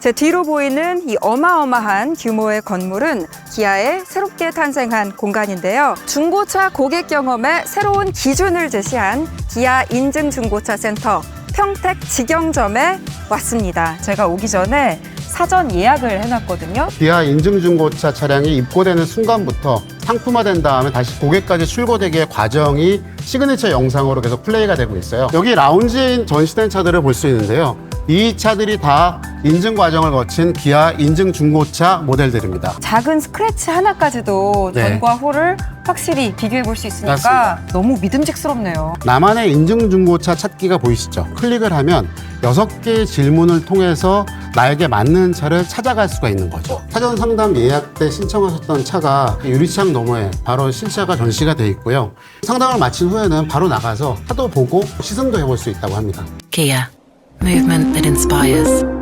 제 뒤로 보이는 이 어마어마한 규모의 건물은 기아의 새롭게 탄생한 공간인데요. 중고차 고객 경험에 새로운 기준을 제시한 기아 인증 중고차 센터 평택 직영점에 왔습니다. 제가 오기 전에 사전 예약을 해놨거든요. 기아 인증중고차 차량이 입고되는 순간부터 상품화된 다음에 다시 고객까지 출고되기의 과정이 시그니처 영상으로 계속 플레이가 되고 있어요. 여기 라운지에 전시된 차들을 볼 수 있는데요. 이 차들이 다 인증 과정을 거친 기아 인증 중고차 모델들입니다. 작은 스크래치 하나까지도 네. 전과 후를 확실히 비교해 볼 수 있으니까 맞습니다. 너무 믿음직스럽네요. 나만의 인증 중고차 찾기가 보이시죠? 클릭을 하면 여섯 개의 질문을 통해서 나에게 맞는 차를 찾아갈 수가 있는 거죠. 사전 상담 예약 때 신청하셨던 차가 유리창 너머에 바로 실차가 전시가 돼 있고요. 상담을 마친 후에는 바로 나가서 차도 보고 시승도 해볼 수 있다고 합니다. Kia, movement that inspires.